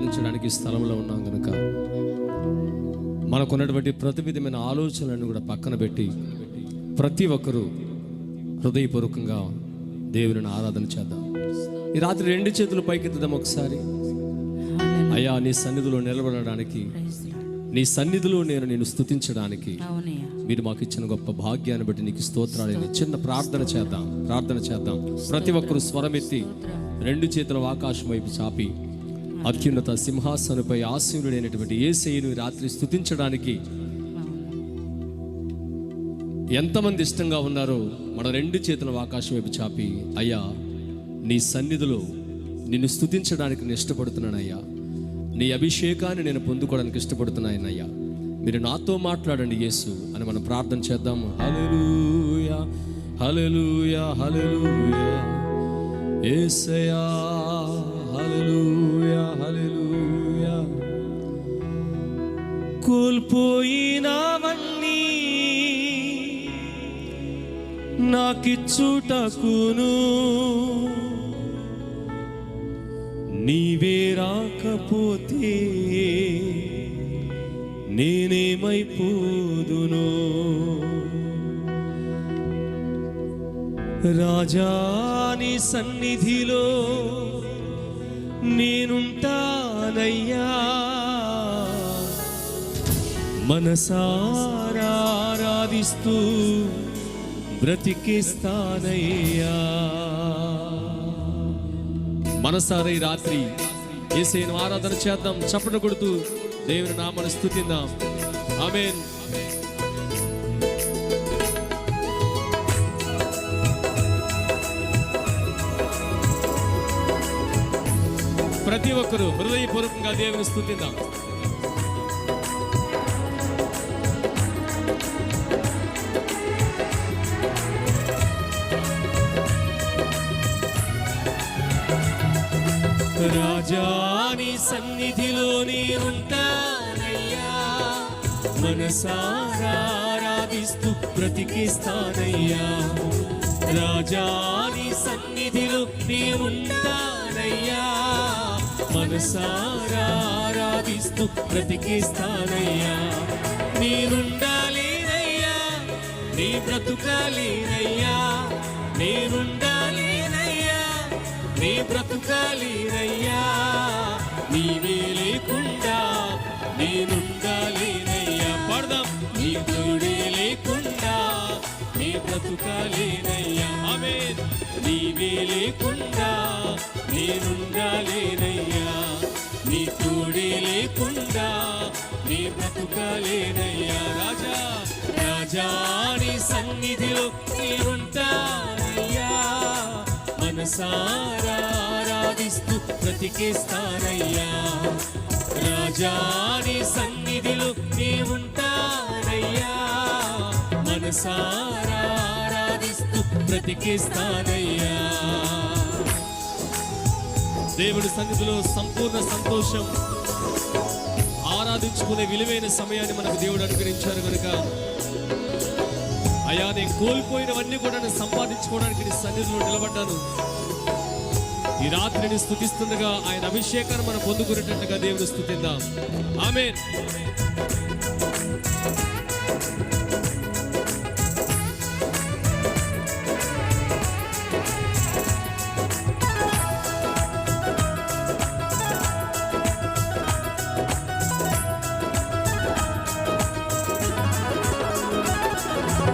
ఆరాధించడానికి స్థలంలో ఉన్నాం కనుక మనకున్నటువంటి ప్రతి విధమైన ఆలోచనలను కూడా పక్కన పెట్టి ప్రతి ఒక్కరూ హృదయపూర్వకంగా దేవుని ఆరాధన చేద్దాం. ఈ రాత్రి రెండు చేతులు పైకెత్తుదాం ఒకసారి. అయ్యా నీ సన్నిధిలో నిలబడడానికి నీ సన్నిధిలో నేను నేను స్తుతించడానికి మీరు మాకు ఇచ్చిన గొప్ప భాగ్యాన్ని బట్టి నీకు స్తోత్రాలని చిన్న ప్రార్థన చేద్దాం ప్రార్థన చేద్దాం. ప్రతి ఒక్కరు స్వరమెత్తి రెండు చేతుల ఆకాశం వైపు చాపి అత్యున్నత సింహాసనపై ఆశీనుడైనటువంటి ఏసయ్యను రాత్రి స్థుతించడానికి ఎంతమంది ఇష్టంగా ఉన్నారో మన రెండు చేతుల ఆకాశం వైపు చాపి అయ్యా నీ సన్నిధిలో నిన్ను స్తుతించడానికి నేను ఇష్టపడుతున్నానయ్యా. నీ అభిషేకాన్ని నేను పొందుకోవడానికి ఇష్టపడుతున్నానయ్యా. మీరు నాతో మాట్లాడండి యేసు అని మనం ప్రార్థన చేద్దాము. హలలుయా హలలుయా హలలుయా ఏసయా హలలుయా పోయినావన్నీ నాకిచ్చుటకును. నీవే రాకపోతే నేనేమైపోదును. రాజాని సన్నిధిలో నేనుంటానయ్యా. మనసారాధిస్తూ బ్రతికిస్తానయ్యా మనసారై రాత్రి ఏసైను ఆరాధన చేద్దాం చప్పట కొడుతూ దేవుని నామను స్థుతిద్దాం ఆమేన్. ప్రతి ఒక్కరూ హృదయపూర్వకంగా దేవుని స్థుతిద్దాం రాజాని సన్నిధిలో ఉంటానయ్యా మనసారాధిస్తూ బ్రతికిస్తానయ్యా. రాజాని సన్నిధిలో ఉంటానయ్యా మనసారాధిస్తూ బ్రతికిస్తానయ్యా. నేనుండాలేనయ్యా. నీ బ్రతుకాలేనయ్యా. నేనుండాలేనయ్యా నీ బ్రతుకాలేనయ్యా నీవే లేకుండా నేనుండాలేనయ్యా పడదాం. నీ తోడే లేకుండా నీ బ్రతుకాలేనయ్యా ఆమె నీవే లేకుండా నేనుండాలేనయ్యా నీ తోడే లేకుండా నీ బ్రతుకాలేనయ్యా రాజా రాజాని సన్నిధిలో నేనుంటా మనసారా ఆరాధిస్తూ బ్రతికేస్తానయ్యా రాజాని సన్నిధిలో నీవుంటానయ్యా మనసారా ఆరాధిస్తూ బ్రతికేస్తానయ్యా దేవుడి సన్నిధిలో సంపూర్ణ సంతోషం ఆరాధించుకునే విలువైన సమయాన్ని మనకు దేవుడు అనుగ్రహించారు కనుక అయా నేను కోల్పోయినవన్నీ కూడా నేను సంపాదించుకోవడానికి నీ సన్నిధిలో నిలబడ్డాను. ఈ రాత్రిని స్థుతిస్తుండగా ఆయన అభిషేకాన్ని మనం పొందుకునేటట్టుగా దేవుని స్థుతిద్దాం ఆమె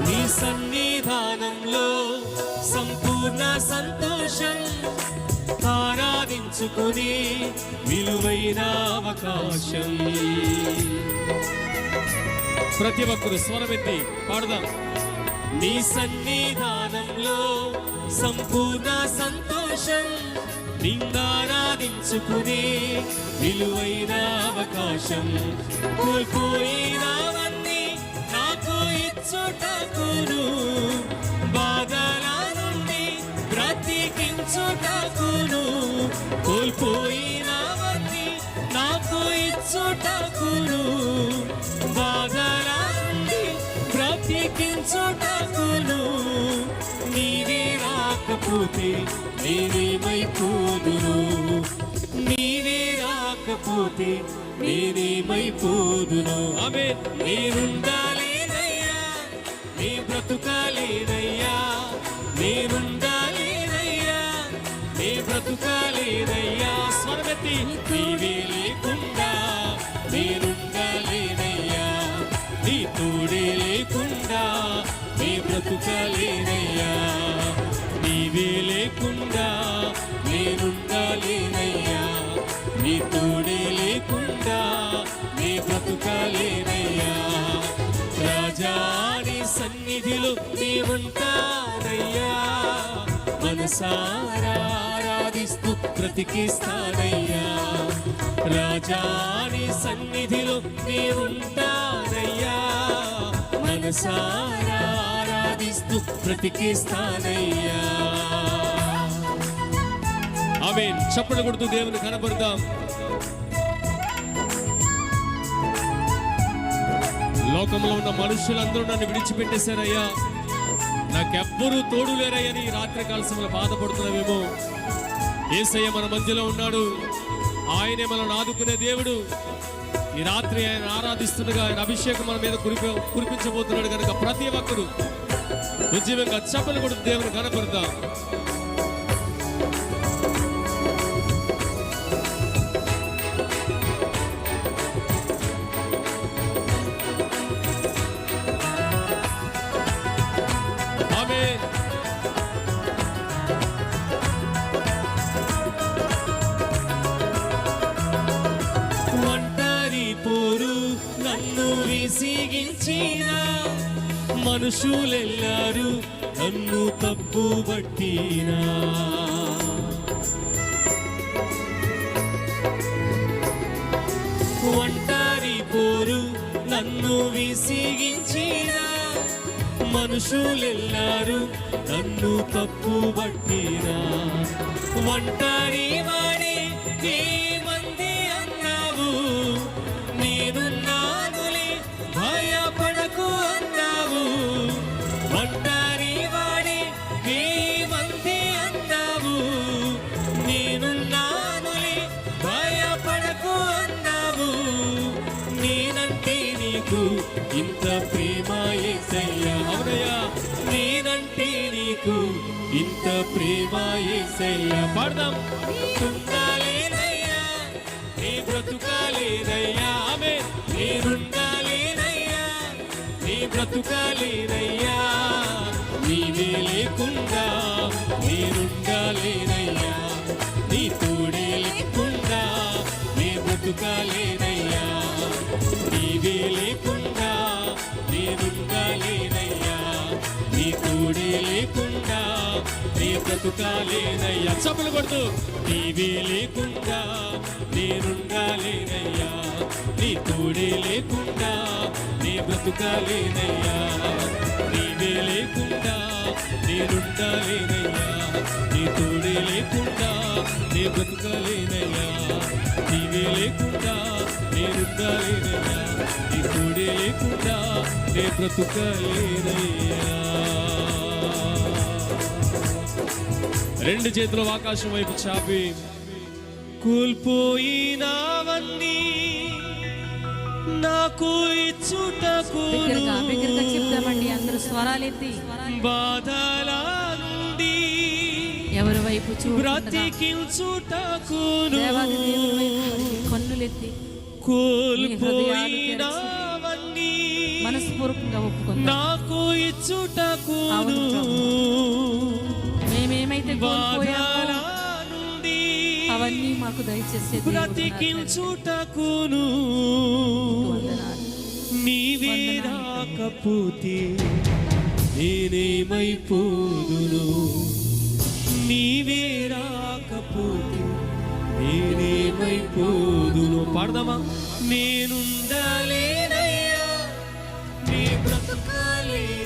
నీ సన్నిధానంలో సంపూర్ణ సంతో ఆరాధించుకుని విలువైన అవకాశం. ప్రతి ఒక్కరు స్వరమెత్తి పాడదాం. నీ సన్నిధానంలో సంపూర్ణ సంతోషం నిందారాధించుకునే విలువైన అవకాశం. కోల్పోయినవన్నీ నాకు ఇచ్చుటకును. బాధల నుండి బ్రతికించుటకును. కోల్పోయినవన్నీ నాకు ఇచ్చుటకును. బాధల నుండి బ్రతికించుటకును. నీవే రాకపోతే నేనేమైపోదును నీవే రాకపోతే రాకపోతే నేనేమైపోదును ఆమె నేనుండాలేనయ్యా నీ బ్రతుకాలే మనసారా ఆరాధిస్తూ బ్రతికిస్తానయ్యా రాజాని సన్నిధిలో నీవుంటానయ్యా. మనసారా ఆరాధిస్తూ బ్రతికిస్తానయ్యా ఆమె చప్పలు కొడుతూ దేవుని కనపడతాం. లోకంలో ఉన్న మనుషులందరూ నన్ను విడిచిపెట్టేశారయ్యా. నాకెవ్వరూ తోడు లేరయ్యని ఈ రాత్రి కాలశంలో బాధపడుతున్నామేమో ఏసయ్య మన మధ్యలో ఉన్నాడు. ఆయనే మనల్ని ఆదుకునే దేవుడు. ఈ రాత్రి ఆయన ఆరాధిస్తుండగా ఆయన అభిషేకం మన మీద కురిపి కురిపించబోతున్నాడు కనుక ప్రతి ఒక్కరు ఉద్యమంగా చెప్పలు కొడుతూ దేవుని కనపడతాం నన్ను విసిగించిన మనుషులెల్లారు నన్ను తప్పు పట్టినా. ఒంటారి పోరు నన్ను విసిగించిన మనుషులెల్లారు నన్ను తప్పు పట్టినా. ఒంటరి వాడి ప్రేమ ఏసయ్య పడదాం? తుండాలేనయ్యా నీ బ్రతుకాలేనయ్యా ఆమె నేనుండాలేనయ్యా నీ బ్రతుకాలేనయ్యా. బ్రతుకాలేనయ్యా చప్పలు కొడుతూ నీవే లేకుండా నేనుండాలేనయ్యా నీ తోడే లేకుండా నీ బ్రతుకాలేనయ్యా నీవే లేకుండా నేనుండాలేనయ్యా నీ తోడే లేకుండా నీ బ్రతుకాలేనయ్యా నీవే లేకుండా నేనుండాలేనయ్యా నీ తోడే లేకుండా నీ బ్రతుకాలేనయ్యా రెండు చేతులు ఆకాశం వైపు చాపి కూల్పోయినావన్నీ నాకు ఇచ్చుటకు బిగ్గరగా చెప్తామండి అందరూ స్వరాలెత్తి బాధల నుండి ఎవరి వైపు బ్రతికించుటకు కన్నులెత్తి కోల్పోయినావన్నీ మనస్పూర్వకంగా ఒప్పుకుందాం. నాకు ఇచ్చుటకు మేమేమైతే కోల్పోయామో అవన్నీ మాకు దయచేసే. బ్రతికించుటకును. నీవే రాకపోతే నేనేమైపోదును నీవే రాకపోతే నేనేమైపోదును పాడదామా నేనుండాలేనయ్యా నీ బ్రతుకాలేనయ్యా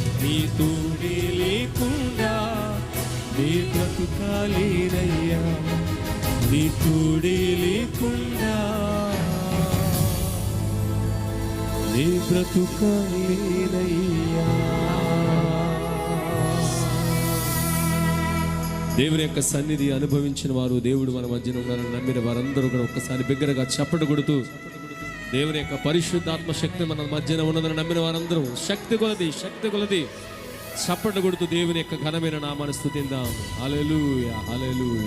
నీ తోడే లేకుండా నీ బ్రతుకాలేదయ్యా నీ తోడే లేకుండా నీ బ్రతుకాలేదయ్యా దేవుని యొక్క సన్నిధి అనుభవించిన వారు దేవుడు మన మధ్యన ఉన్నారని నమ్మిన వారందరూ కూడా ఒక్కసారి బిగ్గరగా చప్పట కొడుతూ దేవుని యొక్క పరిశుద్ధాత్మ శక్తి మన మధ్యన ఉన్నదని నమ్మిన వారందరూ శక్తి కొలది శక్తి కొలది. చప్పట కొడుతూ దేవుని యొక్క ఘనమైన నామాన్ని స్థుతిందాం. హల్లెలూయా హల్లెలూయా.